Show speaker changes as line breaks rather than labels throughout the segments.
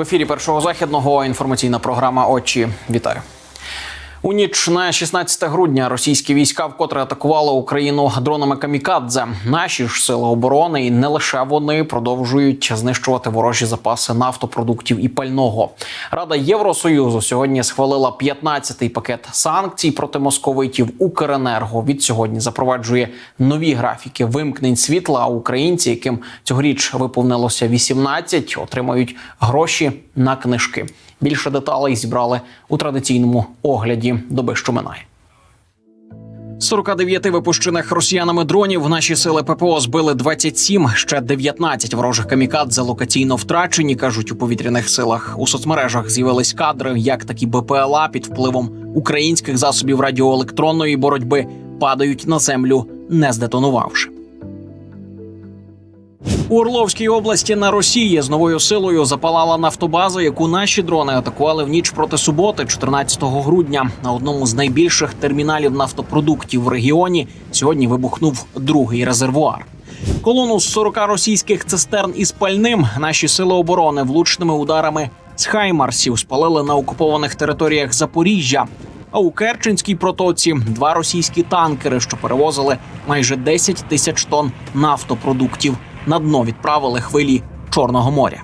В ефірі першого західного інформаційна програма Очі. Вітаю. У ніч на 16 грудня російські війська вкотре атакували Україну дронами камікадзе. Наші ж сили оборони і не лише вони продовжують знищувати ворожі запаси нафтопродуктів і пального. Рада Євросоюзу сьогодні схвалила 15-й пакет санкцій проти московитів. Укренерго від сьогодні запроваджує нові графіки вимкнень світла. А українці, яким цьогоріч виповнилося 18, отримають гроші на книжки. Більше деталей зібрали у традиційному огляді доби, що минає. З 49 випущених росіянами дронів наші сили ППО збили 27, ще 19 ворожих камікадзе локаційно втрачені, кажуть у повітряних силах. У соцмережах з'явились кадри, як такі БПЛА під впливом українських засобів радіоелектронної боротьби падають на землю, не здетонувавши. У Орловській області на Росії з новою силою запалала нафтобаза, яку наші дрони атакували в ніч проти суботи, 14 грудня. На одному з найбільших терміналів нафтопродуктів в регіоні сьогодні вибухнув другий резервуар. Колону з 40 російських цистерн із пальним наші сили оборони влучними ударами з хаймарсів спалили на окупованих територіях Запоріжжя. А у Керченській протоці два російські танкери, що перевозили майже 10 тисяч тонн нафтопродуктів, на дно відправили хвилі Чорного моря.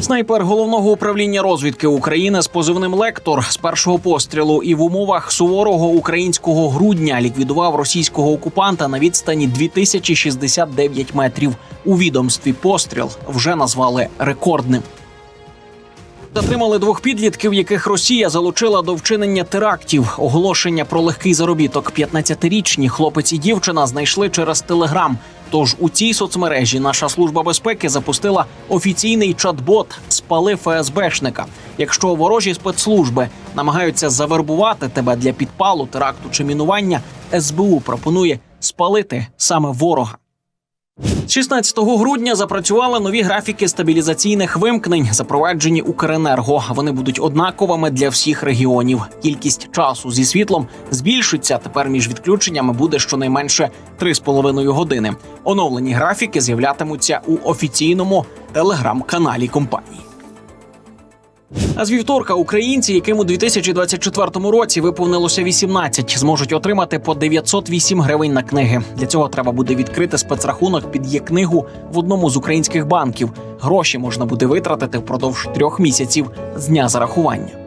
Снайпер головного управління розвідки України з позивним лектор з першого пострілу і в умовах суворого українського грудня ліквідував російського окупанта на відстані 2069 метрів. У відомстві постріл вже назвали рекордним. Затримали двох підлітків, яких Росія залучила до вчинення терактів. Оголошення про легкий заробіток 15-річні хлопець і дівчина знайшли через телеграм. Тож у цій соцмережі наша служба безпеки запустила офіційний чат-бот Спали ФСБшника. Якщо ворожі спецслужби намагаються завербувати тебе для підпалу, теракту чи мінування, СБУ пропонує спалити саме ворога. З 16 грудня запрацювали нові графіки стабілізаційних вимкнень, запроваджені Укренерго. Вони будуть однаковими для всіх регіонів. Кількість часу зі світлом збільшиться. Тепер між відключеннями буде щонайменше 3,5 години. Оновлені графіки з'являтимуться у офіційному телеграм-каналі компанії. А з вівторка українці, яким у 2024 році виповнилося 18, зможуть отримати по 908 гривень на книги. Для цього треба буде відкрити спецрахунок під є книгу в одному з українських банків. Гроші можна буде витратити впродовж трьох місяців з дня зарахування.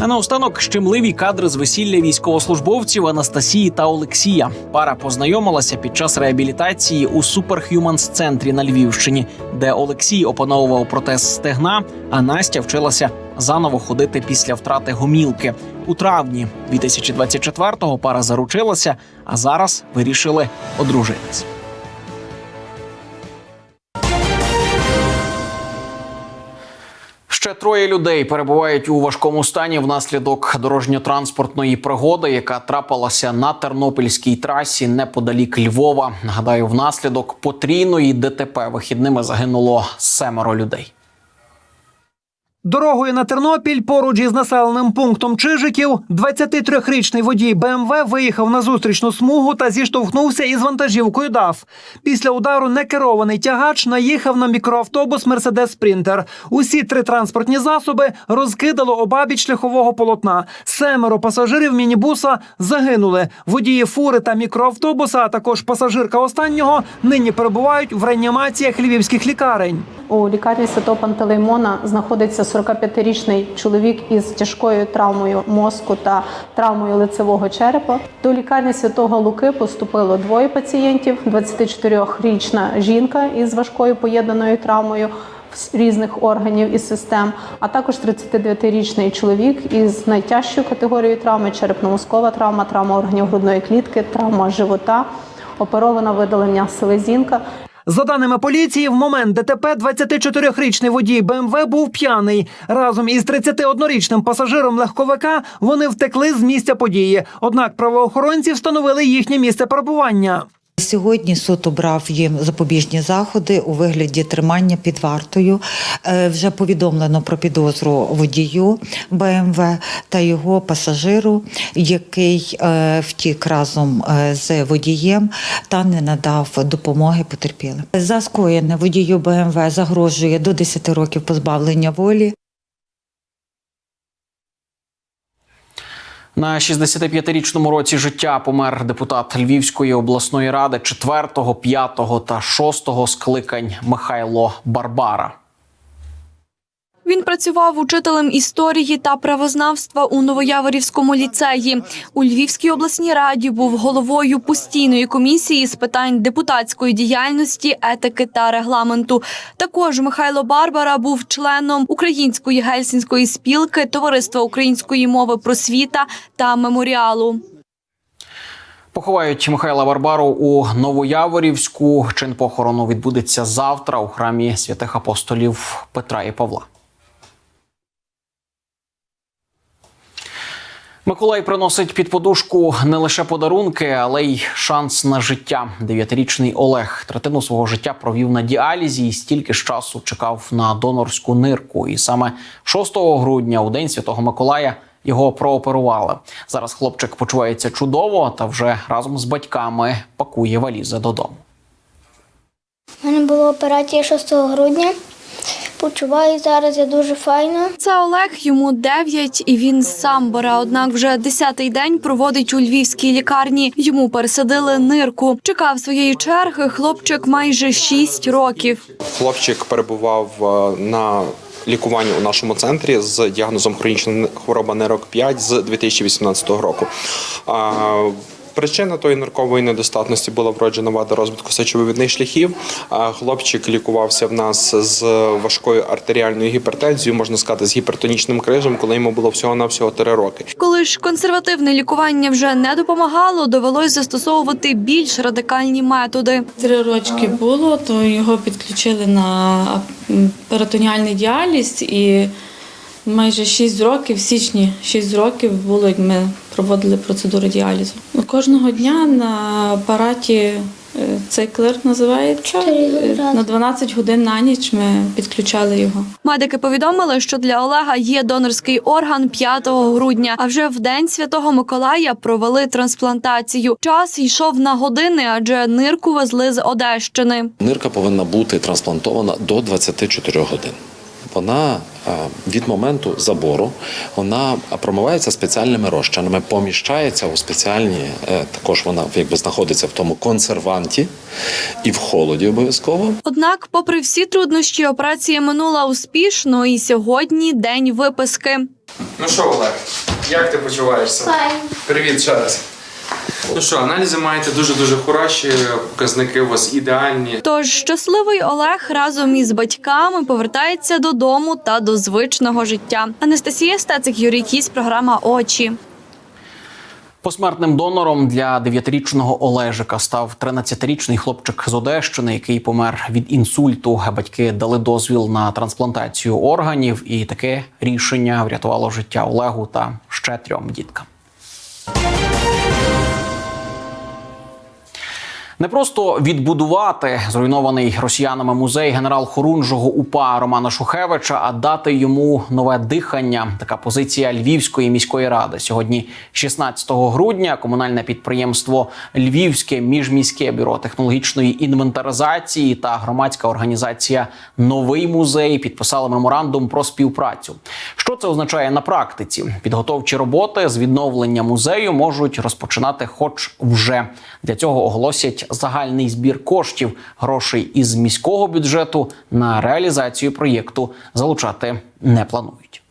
А наостанок щемливі кадри з весілля військовослужбовців Анастасії та Олексія. Пара познайомилася під час реабілітації у Superhumans центрі на Львівщині, де Олексій опановував протез стегна, а Настя вчилася заново ходити після втрати гомілки. У травні 2024-го пара заручилася, а зараз вирішили одружитись. Ще троє людей перебувають у важкому стані внаслідок дорожньо-транспортної пригоди, яка трапилася на тернопільській трасі неподалік Львова. Нагадаю, внаслідок потрійної ДТП вихідними загинуло семеро людей.
Дорогою на Тернопіль поруч із населеним пунктом Чижиків 23-річний водій БМВ виїхав на зустрічну смугу та зіштовхнувся із вантажівкою ДАФ. Після удару некерований тягач наїхав на мікроавтобус Мерседес Спрінтер. Усі три транспортні засоби розкидало обабіч шляхового полотна. Семеро пасажирів мінібуса загинули. Водії фури та мікроавтобуса, а також пасажирка останнього нині перебувають в реанімаціях львівських лікарень.
У лікарні Святого Пантелеймона знаходиться 45-річний чоловік із тяжкою травмою мозку та травмою лицевого черепа. До лікарні Святого Луки поступило двоє пацієнтів: 24-річна жінка із важкою поєднаною травмою різних органів і систем, а також 39-річний чоловік із найтяжчою категорією травми черепно-мозкова травма, травма органів грудної клітки, травма живота, оперована видалення селезінка.
За даними поліції, в момент ДТП 24-річний водій БМВ був п'яний. Разом із 31-річним пасажиром легковика вони втекли з місця події. Однак правоохоронці встановили їхнє місце перебування.
Сьогодні суд обрав їм запобіжні заходи у вигляді тримання під вартою. Е, Вже повідомлено про підозру водію БМВ та його пасажиру, який е, втік разом е, з водієм та не надав допомоги потерпілим. За скоєне водію БМВ загрожує до 10 років позбавлення волі.
На 65-річному році життя помер депутат Львівської обласної ради 4, 5 та 6 скликань Михайло Барбара.
Він працював учителем історії та правознавства у Новояворівському ліцеї. У Львівській обласній раді був головою постійної комісії з питань депутатської діяльності, етики та регламенту. Також Михайло Барбара був членом Української гельсінської спілки, Товариства української мови просвіта та меморіалу.
Поховають Михайла Барбару у Новояворівську. Чин похорону відбудеться завтра у храмі святих апостолів Петра і Павла. Миколай приносить під подушку не лише подарунки, але й шанс на життя. Дев'ятирічний Олег третину свого життя провів на діалізі і стільки ж часу чекав на донорську нирку. І саме 6 грудня, у день Святого Миколая, його прооперували. Зараз хлопчик почувається чудово та вже разом з батьками пакує валізи додому.
У мене була операція 6 грудня. Почуваю зараз я дуже файно.
Це Олег, йому 9, і він сам бере. Однак вже десятий день проводить у львівській лікарні. Йому пересадили нирку. Чекав своєї черги. Хлопчик майже 6 років.
Хлопчик перебував е, на лікуванні у нашому центрі з діагнозом хронічна хвороба нирок 5 з 2018 року. Причина тої ниркової недостатності була вроджена вада розвитку сечовивідних шляхів. А Хлопчик лікувався в нас з важкою артеріальною гіпертензією, можна сказати, з гіпертонічним кризом, коли йому було всього на всього 3 роки.
Коли ж консервативне лікування вже не допомагало, довелось застосовувати більш радикальні методи.
Три рочки було, то його підключили на перитоніальний діаліз і майже 6 років, в січні 6 років було, як ми проводили процедуру діалізу. Кожного дня на апараті е, циклер називається.
Чотири
е. На 12 годин на ніч ми підключали його.
Медики повідомили, що для Олега є донорський орган 5 грудня. А вже в день святого Миколая провели трансплантацію. Час йшов на години, адже нирку везли з Одещини.
Нирка повинна бути трансплантована до 24 годин. Вона е, від моменту забору вона промивається спеціальними розчинами, поміщається у спеціальні, е, також вона якби знаходиться в тому консерванті і в холоді обов'язково.
Однак, попри всі труднощі, операція минула успішно, і сьогодні день виписки.
Ну що, Олег, як ти почуваєшся?
Файно.
Привіт ще раз. Ну що, аналізи маєте дуже-дуже хороші, показники у вас ідеальні.
Тож щасливий Олег разом із батьками повертається додому та до звичного життя. Анастасія Стецик, Юрій Кісь, програма Очі.
Посмертним донором для 9-річного Олежика став 13-річний хлопчик з Одещини, який помер від інсульту. Батьки дали дозвіл на трансплантацію органів, і таке рішення врятувало життя Олегу та ще трьом діткам. Не просто відбудувати зруйнований росіянами музей генерал Хорунжого УПА Романа Шухевича, а дати йому нове дихання. Така позиція Львівської міської ради. Сьогодні, 16 грудня, комунальне підприємство Львівське міжміське бюро технологічної інвентаризації та громадська організація Новий музей підписали меморандум про співпрацю. Що це означає на практиці? Підготовчі роботи з відновлення музею можуть розпочинати, хоч вже для цього оголосять загальний збір коштів грошей із міського бюджету на реалізацію проєкту залучати не планують.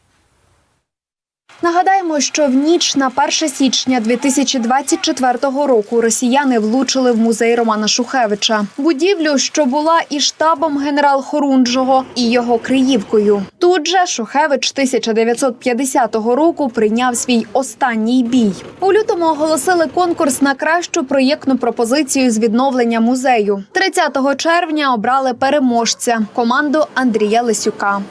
Нагадаємо, що в ніч на 1 січня 2024 року росіяни влучили в музей Романа Шухевича, будівлю, що була і штабом генерал Хорунжого, і його криївкою. Тут же Шухевич 1950 року прийняв свій останній бій. У лютому оголосили конкурс на кращу проєктну пропозицію з відновлення музею. 30 червня обрали переможця команду Андрія Лисюка.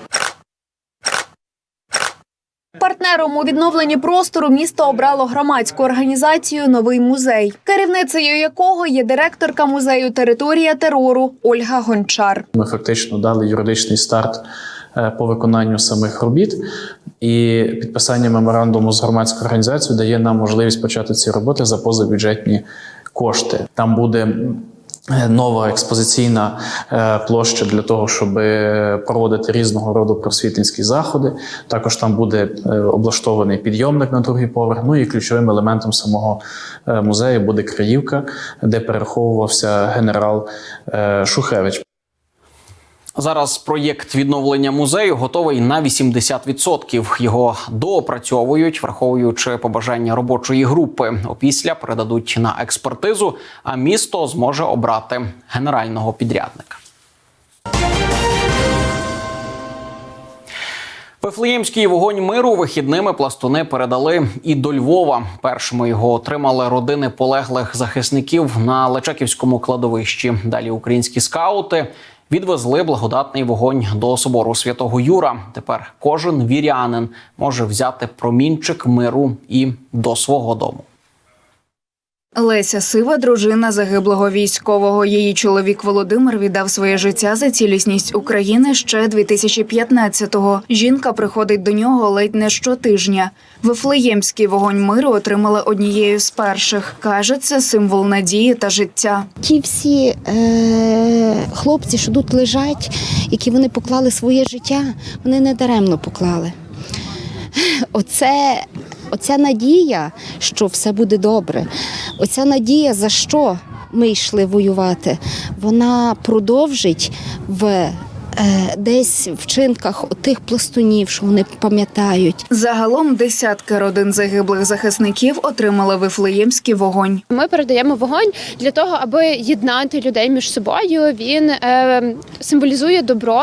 Партнером у відновленні простору місто обрало громадську організацію Новий музей, керівницею якого є директорка музею Територія терору Ольга Гончар.
Ми фактично дали юридичний старт е, по виконанню самих робіт, і підписання меморандуму з громадською організацією дає нам можливість почати ці роботи за позабюджетні кошти. Там буде. Е, Нова експозиційна е, площа для того, щоб проводити різного роду просвітницькі заходи. Також там буде е, облаштований підйомник на другий поверх. Ну і ключовим елементом самого е, музею буде Криївка, де переховувався генерал е, Шухевич.
Зараз проєкт відновлення музею готовий на 80%. Його доопрацьовують, враховуючи побажання робочої групи. Опісля передадуть на експертизу, а місто зможе обрати генерального підрядника. Вифлеємський вогонь миру вихідними пластуни передали і до Львова. Першими його отримали родини полеглих захисників на Лечаківському кладовищі. Далі українські скаути відвезли благодатний вогонь до собору святого Юра. Тепер кожен вірянин може взяти промінчик миру і до свого дому.
Леся Сива, дружина загиблого військового. Її чоловік Володимир віддав своє життя за цілісність України ще 2015-го. Жінка приходить до нього ледь не щотижня. Вифлеємський вогонь миру отримала однією з перших. каже, це символ надії та життя.
Ті всі е, хлопці, що тут лежать, які вони поклали своє життя, вони не даремно поклали. Оце, оця надія, що все буде добре, оця надія, за що ми йшли воювати, вона продовжить в десь в вчинках тих пластунів, що вони пам'ятають.
Загалом десятки родин загиблих захисників отримали вифлеємський вогонь.
Ми передаємо вогонь для того, аби єднати людей між собою. Він е, символізує добро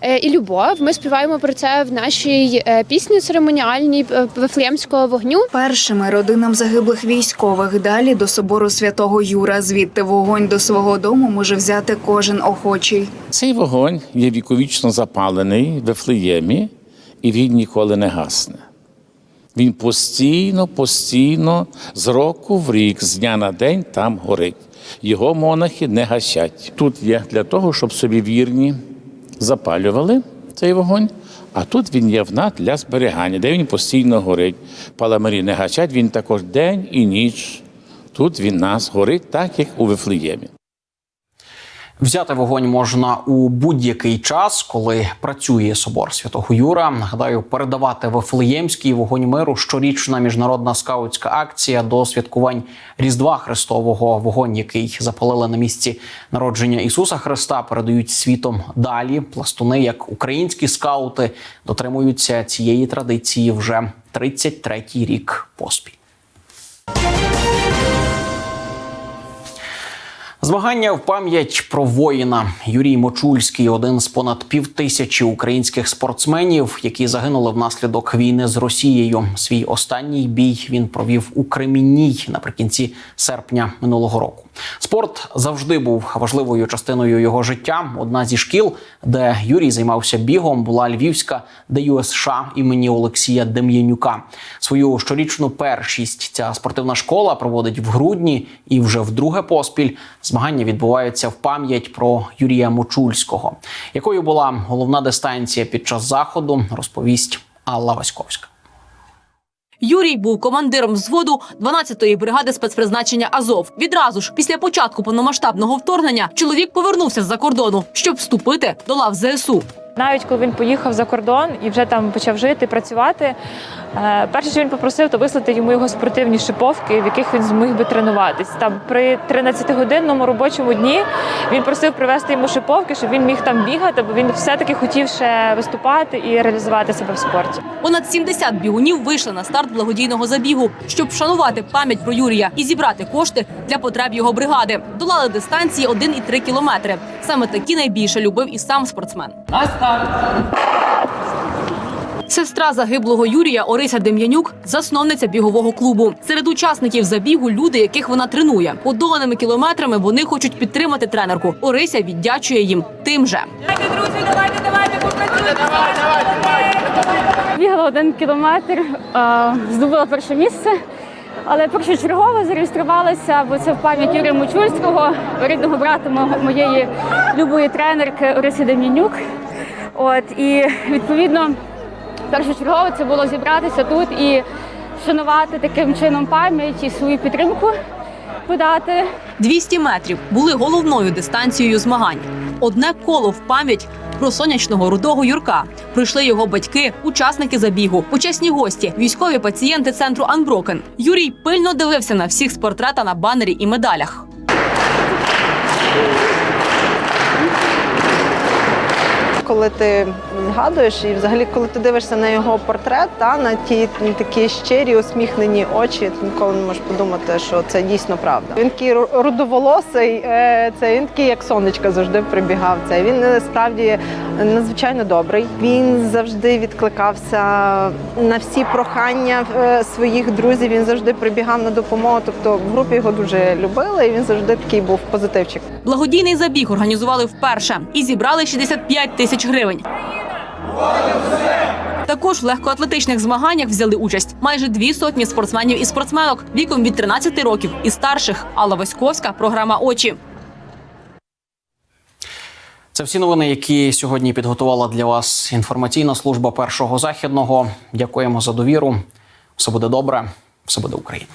е, і любов. Ми співаємо про це в нашій е, пісні церемоніальній е, Вифлеємського вогню.
Першими родинам загиблих військових далі до собору святого Юра. Звідти вогонь до свого дому може взяти кожен охочий.
Цей вогонь є віковічно запалений в Вифлеємі, і він ніколи не гасне. Він постійно, постійно, з року в рік, з дня на день там горить. Його монахи не гасять. Тут є для того, щоб собі вірні запалювали цей вогонь, а тут він є в нас для зберігання, де він постійно горить. Паламарі не гасять, він також день і ніч. Тут він нас горить, так як у Вифлеємі.
Взяти вогонь можна у будь-який час, коли працює собор святого Юра. Нагадаю, передавати Вифлеємський вогонь миру щорічна міжнародна скаутська акція до святкувань Різдва Христового. Вогонь, який запалили на місці народження Ісуса Христа, передають світом далі. Пластуни, як українські скаути, дотримуються цієї традиції вже 33-й рік поспіль. Змагання в пам'ять про воїна Юрій Мочульський один з понад півтисячі українських спортсменів, які загинули внаслідок війни з Росією. Свій останній бій він провів у Кремінній наприкінці серпня минулого року. Спорт завжди був важливою частиною його життя. Одна зі шкіл, де Юрій займався бігом, була Львівська ДЮСШ імені Олексія Дем'янюка. Свою щорічну першість ця спортивна школа проводить в грудні і вже вдруге поспіль змагання відбуваються в пам'ять про Юрія Мочульського. Якою була головна дистанція під час заходу, розповість Алла Васьковська.
Юрій був командиром взводу 12-ї бригади спецпризначення Азов. Відразу ж після початку повномасштабного вторгнення чоловік повернувся з-за кордону, щоб вступити до лав ЗСУ.
Навіть коли він поїхав за кордон і вже там почав жити, працювати. Е, Перше, що він попросив, то вислати йому його спортивні шиповки, в яких він зміг би тренуватись. Там при 13-годинному робочому дні він просив привезти йому шиповки, щоб він міг там бігати, бо він все-таки хотів ще виступати і реалізувати себе в спорті.
Понад 70 бігунів вийшли на старт благодійного забігу, щоб вшанувати пам'ять про Юрія і зібрати кошти для потреб його бригади. Долали дистанції 1,3 кілометри. Саме такі найбільше любив і сам спортсмен. Сестра загиблого Юрія Орися Дем'янюк засновниця бігового клубу. Серед учасників забігу люди, яких вона тренує. Подоланими кілометрами вони хочуть підтримати тренерку. Орися віддячує їм тим же.
Друзі, давайте, давайте.
Бігала один кілометр, здобула перше місце, але першочергово зареєструвалася, бо це в пам'ять Юрія Мочульського, рідного брата мо- моєї любої тренерки Орисі Дем'янюк. От і відповідно першочергово це було зібратися тут і вшанувати таким чином пам'ять і свою підтримку подати.
200 метрів були головною дистанцією змагань. Одне коло в пам'ять про сонячного рудого Юрка прийшли його батьки, учасники забігу, почесні гості, військові пацієнти центру Анброкен. Юрій пильно дивився на всіх з портрета на банері і медалях.
Коли ти згадуєш, і взагалі, коли ти дивишся на його портрет, та на ті такі щирі, усміхнені очі, ти ніколи не можеш подумати, що це дійсно правда. Він такий рудоволосий, е, це він такий, як сонечко, завжди прибігав. Це він е, справді надзвичайно добрий. Він завжди відкликався на всі прохання е, своїх друзів. Він завжди прибігав на допомогу. Тобто в групі його дуже любили, і він завжди такий був позитивчик.
Благодійний забіг організували вперше і зібрали 65 тисяч гривень. Також в легкоатлетичних змаганнях взяли участь майже дві сотні спортсменів і спортсменок віком від 13 років і старших. Алла Васьковська, програма Очі.
Це всі новини, які сьогодні підготувала для вас інформаційна служба першого західного. Дякуємо за довіру. Все буде добре, все буде Україна.